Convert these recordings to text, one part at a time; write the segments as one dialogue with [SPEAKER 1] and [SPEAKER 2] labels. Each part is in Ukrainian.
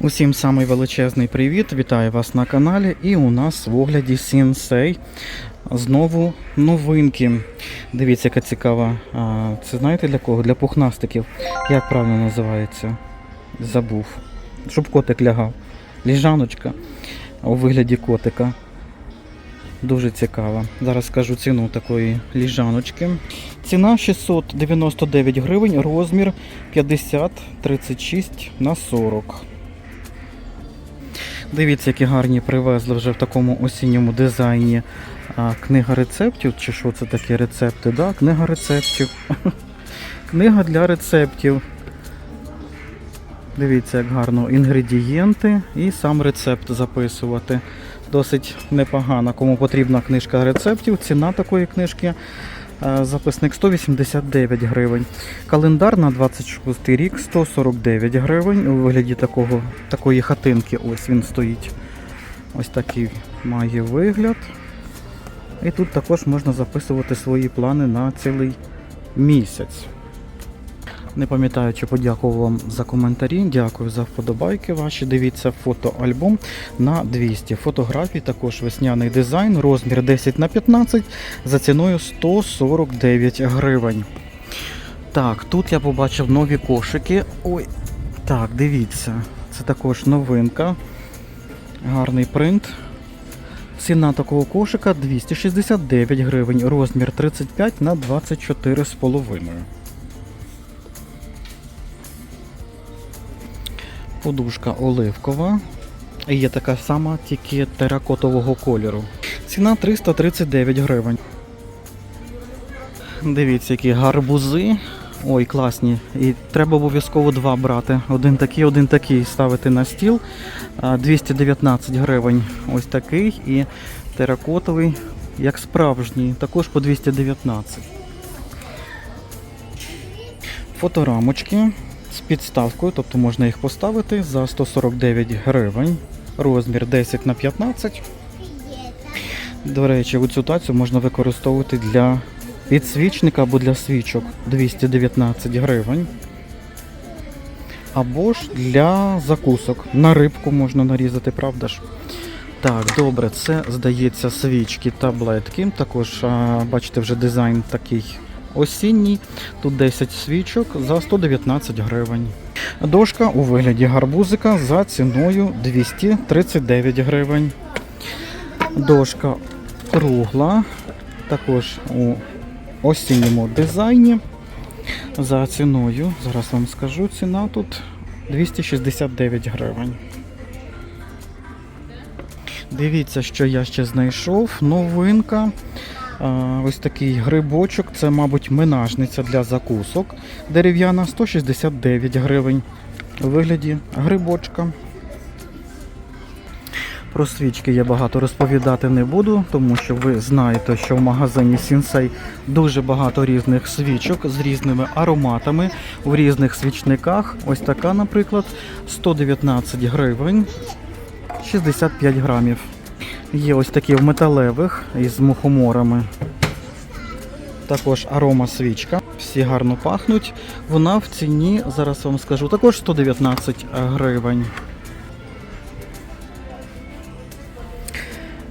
[SPEAKER 1] Усім самий величезний привіт! Вітаю вас на каналі. І у нас в огляді Сінсей знову новинки. Дивіться, яка цікава. Це знаєте для кого? Для пухнастиків. Як правильно називається? Забув. Щоб котик лягав. Ліжаночка у вигляді котика. Дуже цікава. Зараз скажу ціну такої ліжаночки. Ціна 699 гривень, розмір 50 36 на 40. Дивіться, які гарні привезли вже в такому осінньому дизайні. А, книга рецептів, чи що це таке рецепти? Да? Книга рецептів. Книга для рецептів. Дивіться, як гарно інгредієнти і сам рецепт записувати. Досить непогано. Кому потрібна книжка рецептів, ціна такої книжки. Е, Записник 189 гривень. Календар на 26 рік 149 гривень. У вигляді такого, такої хатинки. Ось він стоїть. Ось такий має вигляд. І тут також можна записувати свої плани на цілий місяць. Не пам'ятаю, чи подякував вам за коментарі. Дякую за вподобайки ваші. Дивіться фотоальбом на 200 фотографій. Також весняний дизайн, розмір 10 на 15 за ціною 149 гривень. Так, тут я побачив нові кошики. Ой, так, дивіться. Це також новинка. Гарний принт. Ціна такого кошика 269 гривень. Розмір 35 на 24,5. Подушка оливкова. І Є така сама, тільки теракотового кольору. Ціна 339 гривень. Дивіться, які гарбузи. Ой, класні. І треба обов'язково два брати. Один такий, один такий ставити на стіл. 219 гривень. Ось такий. І теракотовий, як справжній, також по 219. Фоторамочки з підставкою, тобто можна їх поставити за 149 гривень. Розмір 10 на 15. До речі, цю тацю можна використовувати для підсвічника або для свічок 219 гривень. Або ж для закусок. На рибку можна нарізати, правда ж? Так, добре, це здається свічки, таблетки. Також, бачите, вже дизайн такий осінній. Тут 10 свічок за 119 гривень. Дошка у вигляді гарбузика за ціною 239 гривень. Дошка кругла, також у осінньому дизайні. За ціною, зараз вам скажу, ціна тут 269 гривень. Дивіться, що я ще знайшов. Новинка. Ось такий грибочок. Це, мабуть, минажниця для закусок. Дерев'яна 169 гривень. У вигляді грибочка. Про свічки я багато розповідати не буду, тому що ви знаєте, що в магазині Сінсей дуже багато різних свічок з різними ароматами в різних свічниках. Ось така, наприклад, 119 гривень, 65 грамів. Є ось такі в металевих із мухоморами. Також арома свічка. Всі гарно пахнуть. Вона в ціні, зараз вам скажу, також 119 гривень.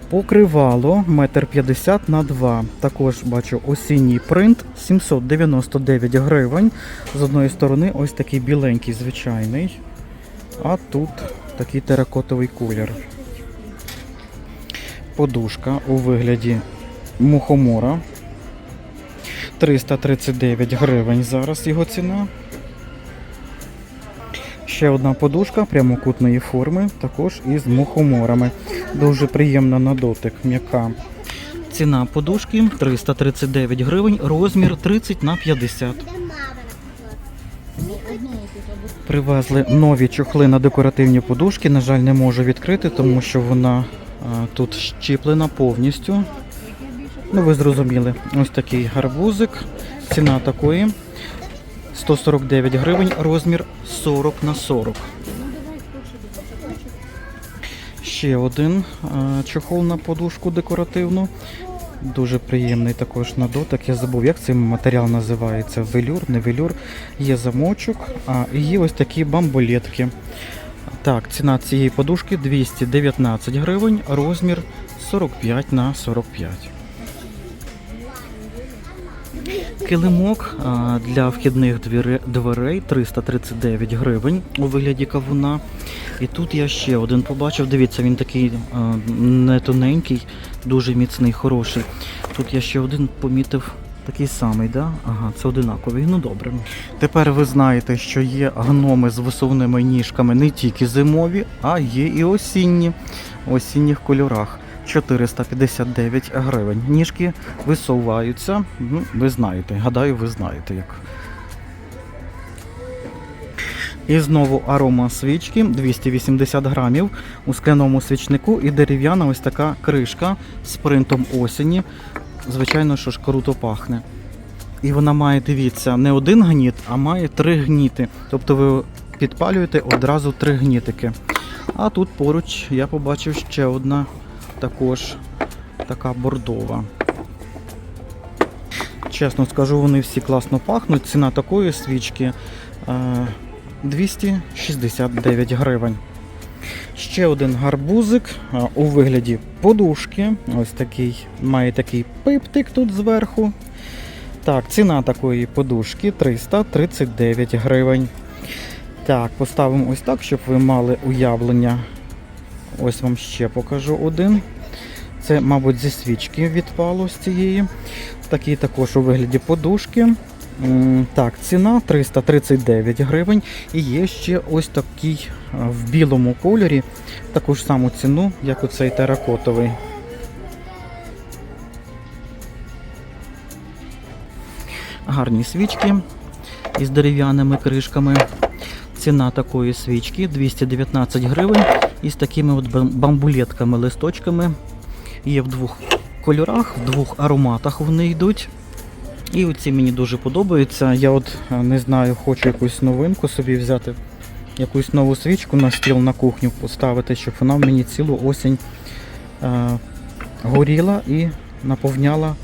[SPEAKER 1] Покривало 1,50 м на 2 Також бачу осінній принт 799 гривень. З одної сторони ось такий біленький звичайний. А тут такий теракотовий колір. Подушка у вигляді мухомора. 339 гривень зараз його ціна. Ще одна подушка прямокутної форми, також із мухоморами. Дуже приємна на дотик, м'яка. Ціна подушки 339 гривень, розмір 30 на 50. Привезли нові чохли на декоративні подушки. На жаль, не можу відкрити, тому що вона тут щіплена повністю. Ну, ви зрозуміли. Ось такий гарбузик. Ціна такої 149 гривень, розмір 40 на 40. Ще один чохол на подушку декоративну. Дуже приємний також на дотик. Я забув, як цей матеріал називається. Велюр, не велюр. Є замочок, а і є ось такі бамбулетки. Так, ціна цієї подушки 219 гривень, розмір 45 на 45. Килимок для вхідних дверей 339 гривень у вигляді кавуна. І тут я ще один побачив. Дивіться, він такий не тоненький, дуже міцний, хороший. Тут я ще один помітив такий самий, да? Ага, це одинаковий. Ну добре. Тепер ви знаєте, що є гноми з висувними ніжками не тільки зимові, а є і осінні в осінніх кольорах. 459 гривень. Ніжки висуваються. Ну, ви знаєте, гадаю, ви знаєте як. І знову арома свічки 280 грамів у скляному свічнику і дерев'яна ось така кришка з принтом осені. Звичайно, що ж круто пахне. І вона має, дивіться, не один гніт, а має три гніти. Тобто ви підпалюєте одразу три гнітики. А тут поруч я побачив ще одна також така бордова. Чесно скажу, вони всі класно пахнуть. Ціна такої свічки е, 269 гривень. Ще один гарбузик у вигляді подушки. Ось такий, має такий пиптик тут зверху. Так, ціна такої подушки 339 гривень. Так, поставимо ось так, щоб ви мали уявлення. Ось вам ще покажу один. Це, мабуть, зі свічки відпало з цієї. Такий також у вигляді подушки. Так, ціна 339 гривень. І є ще ось такий в білому кольорі, таку ж саму ціну, як оцей теракотовий. Гарні свічки із дерев'яними кришками. Ціна такої свічки 219 гривень із такими от бамбулетками, листочками. Є в двох кольорах, в двох ароматах вони йдуть. І оці мені дуже подобаються. Я от е, не знаю, хочу якусь новинку собі взяти, якусь нову свічку на стіл на кухню поставити, щоб вона мені цілу осінь е, горіла і наповняла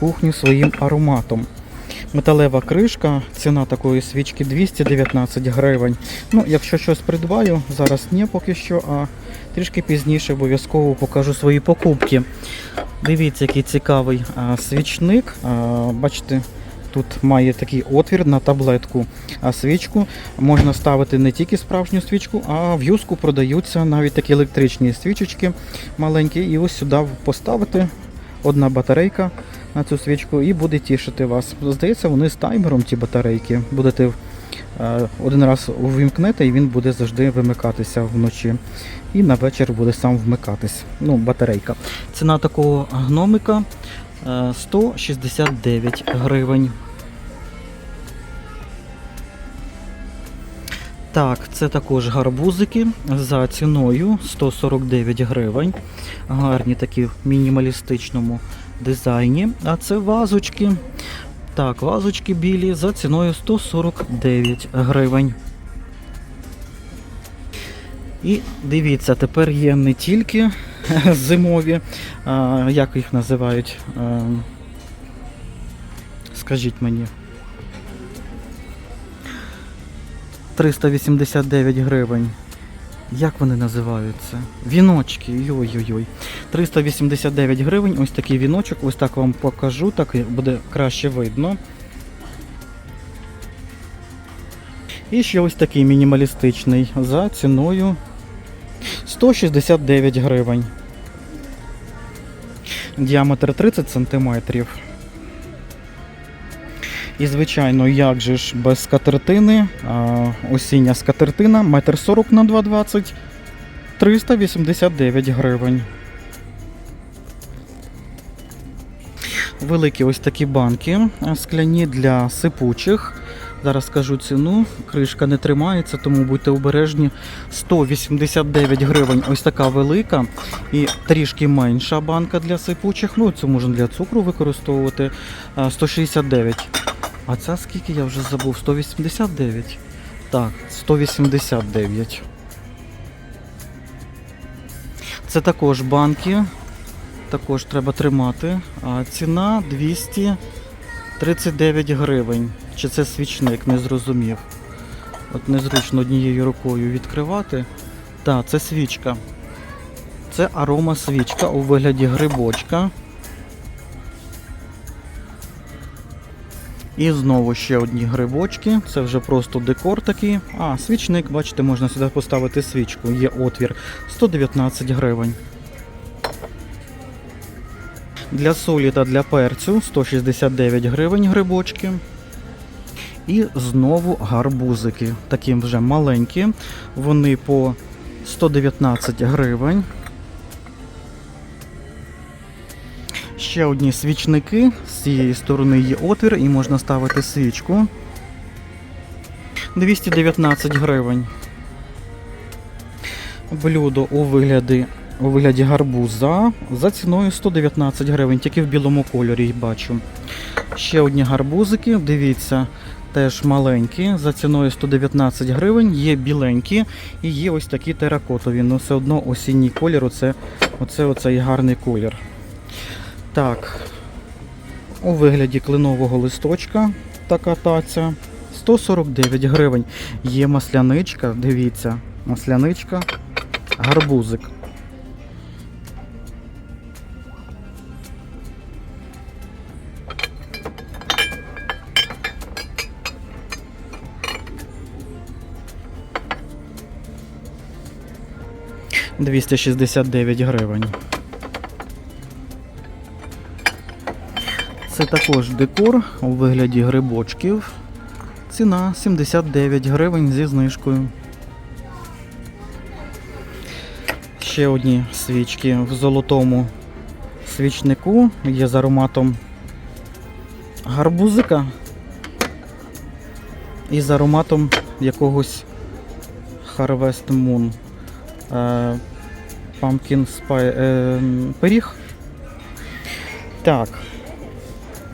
[SPEAKER 1] кухню своїм ароматом. Металева кришка, ціна такої свічки 219 гривень. Ну, якщо щось придбаю, зараз ні поки що, а трішки пізніше обов'язково покажу свої покупки. Дивіться, який цікавий а, свічник. А, бачите, тут має такий отвір на таблетку. А свічку можна ставити не тільки справжню свічку, а в юску продаються навіть такі електричні свічечки маленькі. І ось сюди поставити одна батарейка на цю свічку і буде тішити вас. Здається, вони з таймером ті батарейки. Будете е, один раз увімкнете і він буде завжди вимикатися вночі. І на вечір буде сам вмикатись. Ну, батарейка. Ціна такого гномика е, 169 гривень. Так, це також гарбузики за ціною 149 гривень. Гарні такі в мінімалістичному дизайні. А це вазочки. Так, вазочки білі за ціною 149 гривень. І дивіться, тепер є не тільки зимові, а, як їх називають. А, скажіть мені. 389 гривень. Як вони називаються? Віночки. Йой-йой-йой. 389 гривень. Ось такий віночок. Ось так вам покажу, так буде краще видно. І ще ось такий мінімалістичний за ціною 169 гривень. Діаметр 30 сантиметрів. І, звичайно, як же ж без скатертини, осіння скатертина, 1,40 м на 2,20 389 гривень. Великі ось такі банки скляні для сипучих. Зараз скажу ціну. Кришка не тримається, тому будьте обережні. 189 гривень. Ось така велика і трішки менша банка для сипучих. Ну, цю можна для цукру використовувати. А, 169. А це скільки я вже забув? 189? Так, 189. Це також банки. Також треба тримати. А ціна 239 гривень. Чи це свічник, не зрозумів. От незручно однією рукою відкривати. Так, це свічка. Це арома свічка у вигляді грибочка. І знову ще одні грибочки. Це вже просто декор такий. А, свічник, бачите, можна сюди поставити свічку. Є отвір. 119 гривень. Для солі та для перцю 169 гривень грибочки. І знову гарбузики. Такі вже маленькі. Вони по 119 гривень. Ще одні свічники. З цієї сторони є отвір і можна ставити свічку. 219 гривень. Блюдо у вигляді, у вигляді гарбуза за ціною 119 гривень, тільки в білому кольорі їх бачу. Ще одні гарбузики, дивіться, теж маленькі, за ціною 119 гривень, є біленькі і є ось такі теракотові. Ну все одно осінній колір, оце, оце оцей гарний колір. Так, у вигляді кленового листочка така таця. 149 гривень. Є масляничка, дивіться, масляничка, гарбузик. Двісті шістдесят дев'ять гривень. Це також декор у вигляді грибочків. Ціна 79 гривень зі знижкою. Ще одні свічки в золотому свічнику. Є з ароматом гарбузика і з ароматом якогось Harvest Moon. Е, Pumpkin Spy е, пиріг. Так.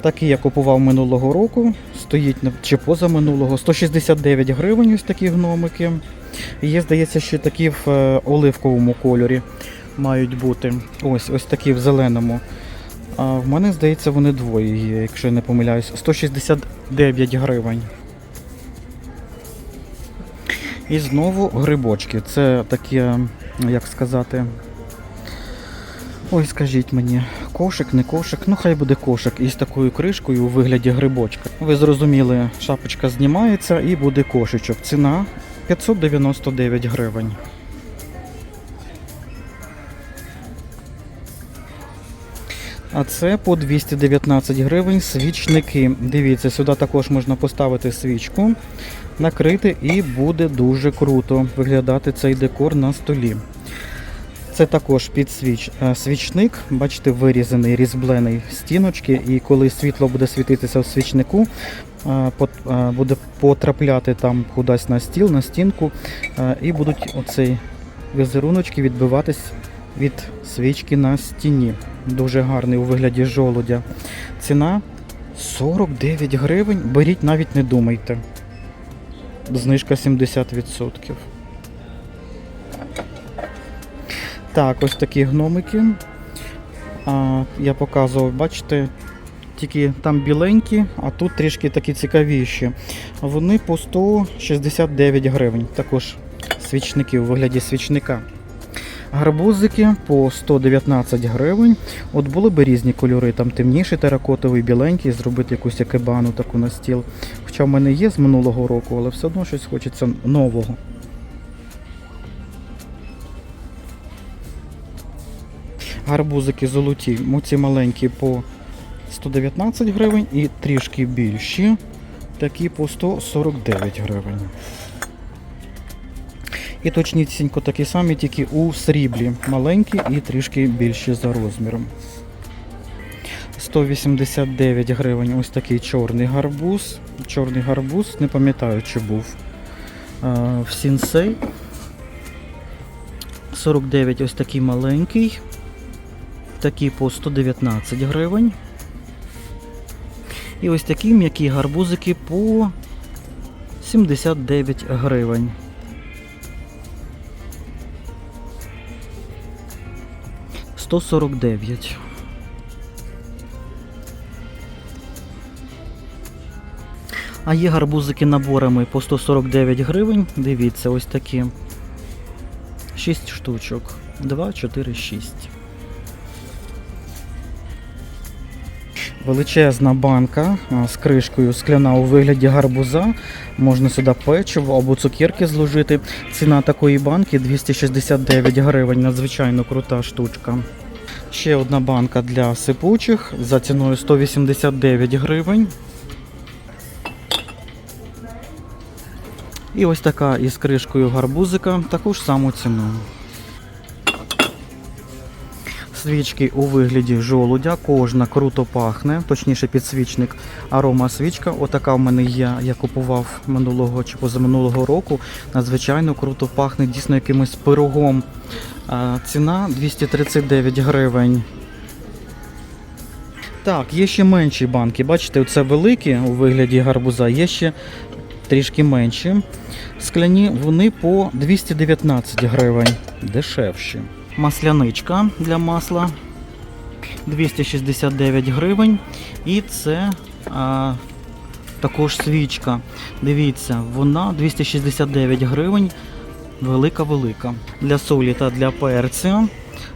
[SPEAKER 1] Такий я купував минулого року. Стоїть чи поза минулого. 169 гривень ось такі гномики. Є, здається, ще такі в е, оливковому кольорі мають бути. Ось ось такі в зеленому. А в мене, здається, вони двоє є, якщо я не помиляюсь. 169 гривень. І знову грибочки. Це такі, е, як сказати. Ой, скажіть мені, кошик, не кошик, ну хай буде кошик із такою кришкою у вигляді грибочка. Ви зрозуміли, шапочка знімається і буде кошечок. Ціна 599 гривень. А це по 219 гривень свічники. Дивіться, сюди також можна поставити свічку, накрити і буде дуже круто виглядати цей декор на столі. Це також підсвіч е, свічник, бачите, вирізаний, різьблений стіночки, і коли світло буде світитися в свічнику, е, е, буде потрапляти там кудись на стіл, на стінку, і будуть оцей візеруночки відбиватись від свічки на стіні. Дуже гарний у вигляді жолудя. Ціна 49 гривень. Беріть, навіть не думайте. Знижка 70%. Так, ось такі гномики. А, я показував, бачите, тільки там біленькі, а тут трішки такі цікавіші. Вони по 169 гривень. Також свічники у вигляді свічника. Гарбузики по 119 гривень. От були б різні кольори, там темніший теракотовий, біленький, зробити якусь екебану таку на стіл. Хоча в мене є з минулого року, але все одно щось хочеться нового. Гарбузики золоті, оці маленькі по 119 гривень і трішки більші, такі по 149 гривень. І точнісінько такі самі, тільки у сріблі. Маленькі і трішки більші за розміром. 189 гривень ось такий чорний гарбуз. Чорний гарбуз, не пам'ятаю, чи був в сінсей. 49 ось такий маленький. Такі по 119 гривень. І ось такі м'які гарбузики по 79 гривень. Сто сорок дев'ять. А є гарбузики наборами по 149 гривень. Дивіться, ось такі. 6 штучок. 2, 4, 6. Величезна банка з кришкою скляна у вигляді гарбуза. Можна сюди печиво або цукерки зложити. Ціна такої банки 269 гривень. Надзвичайно крута штучка. Ще одна банка для сипучих за ціною 189 гривень. І ось така із кришкою гарбузика, таку ж саму ціну. Свічки у вигляді жолудя, кожна круто пахне, точніше підсвічник арома свічка. Отака в мене є, я купував минулого чи позаминулого року. Надзвичайно круто пахне, дійсно якимось пирогом. Ціна 239 гривень. Так, є ще менші банки. Бачите, оце великі у вигляді гарбуза, є ще трішки менші. Скляні вони по 219 гривень. Дешевші. Масляничка для масла 269 гривень. І це а, також свічка. Дивіться, вона 269 гривень. Велика-велика. Для солі та для перцю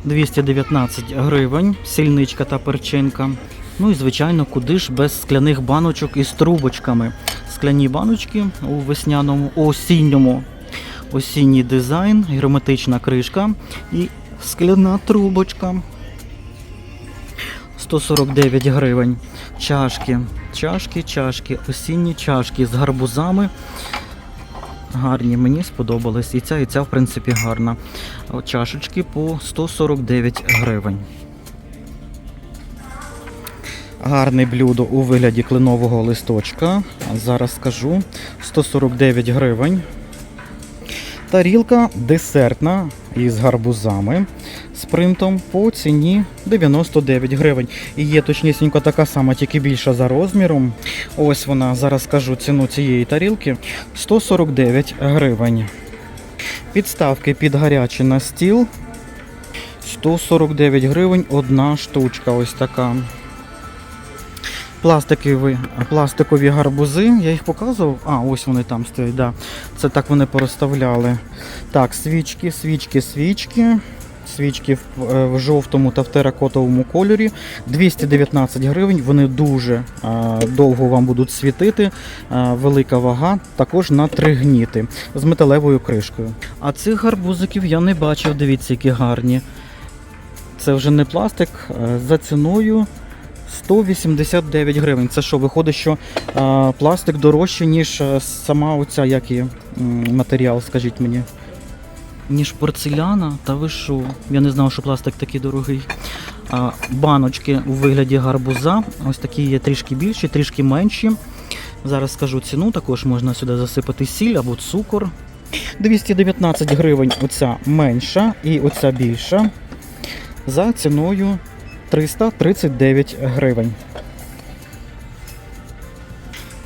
[SPEAKER 1] 219 гривень. Сільничка та перчинка. Ну і звичайно, куди ж без скляних баночок із трубочками. Скляні баночки у весняному, осінньому осінній дизайн, герметична кришка і скляна трубочка. 149 гривень. Чашки, чашки, чашки, осінні чашки з гарбузами. Гарні, мені сподобались. І ця, і ця, в принципі, гарна. Чашечки по 149 гривень. Гарне блюдо у вигляді кленового листочка. Зараз скажу 149 гривень. Тарілка десертна із гарбузами з принтом по ціні 99 гривень. І є точнісінько така сама, тільки більша за розміром. Ось вона, зараз скажу ціну цієї тарілки 149 гривень. Підставки під гарячий на стіл 149 гривень одна штучка. Ось така. Пластикові, пластикові гарбузи, я їх показував. А, ось вони там стоять, да. Це так вони порозставляли. Так, свічки, свічки, свічки. Свічки в, е, в жовтому та в теракотовому кольорі. 219 гривень. Вони дуже е, довго вам будуть світити. Е, велика вага, також на три гніти з металевою кришкою. А цих гарбузиків я не бачив. Дивіться, які гарні. Це вже не пластик за ціною 189 гривень. Це що, виходить, що е, пластик дорожче, ніж сама оця як і, матеріал, скажіть мені. Ніж порцеляна, та ви що? Я не знав, що пластик такий дорогий. А, баночки у вигляді гарбуза. Ось такі є трішки більші, трішки менші. Зараз скажу ціну, також можна сюди засипати сіль або цукор. 219 гривень оця менша і оця більша. За ціною 339 гривень.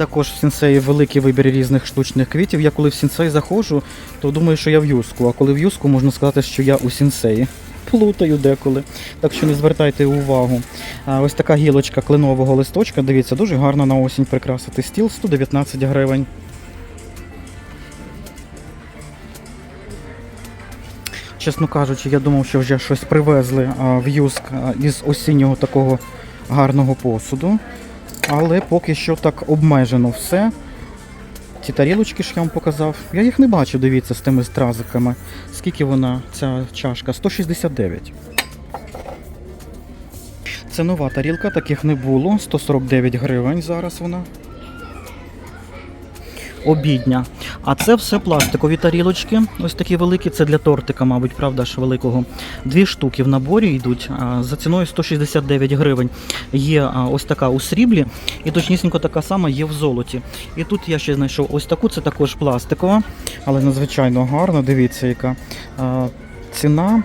[SPEAKER 1] Також в сінсеї великий вибір різних штучних квітів. Я коли в сінсей заходжу, то думаю, що я в юску, а коли в юску, можна сказати, що я у сінсеї. Плутаю деколи, так що не звертайте увагу. А, ось така гілочка кленового листочка. Дивіться, дуже гарно на осінь прикрасити стіл 119 гривень. Чесно кажучи, я думав, що вже щось привезли в юск із осіннього такого гарного посуду. Але поки що так обмежено все. Ці тарілочки ж я вам показав. Я їх не бачу, дивіться, з тими стразиками. Скільки вона, ця чашка? 169. Це нова тарілка, таких не було. 149 гривень зараз вона. Обідня. А це все пластикові тарілочки. Ось такі великі. Це для тортика, мабуть, правда ж великого. Дві штуки в наборі йдуть за ціною 169 гривень. Є ось така у сріблі, і точнісінько така сама є в золоті. І тут я ще знайшов ось таку, це також пластикова, але надзвичайно гарна. Дивіться, яка ціна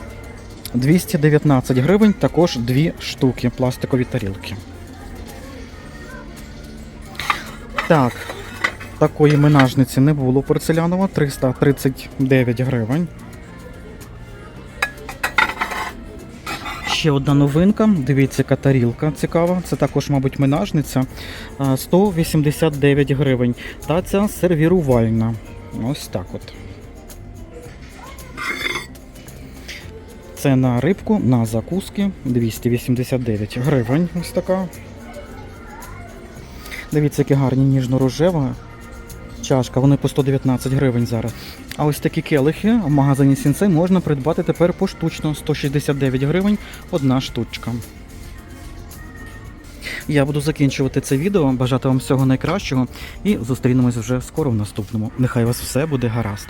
[SPEAKER 1] 219 гривень, також дві штуки пластикові тарілки. Так, такої менажниці не було порцелянова, 339 гривень. Ще одна новинка. Дивіться, яка тарілка цікава. Це також, мабуть, менажниця. А, 189 гривень. Та ця сервірувальна. Ось так от. Це на рибку, на закуски 289 гривень. Ось така. Дивіться, які гарні ніжно-рожева чашка. Вони по 119 гривень зараз. А ось такі келихи в магазині Сінсей можна придбати тепер поштучно 169 гривень одна штучка. Я буду закінчувати це відео, бажати вам всього найкращого і зустрінемось вже скоро в наступному. Нехай у вас все буде гаразд.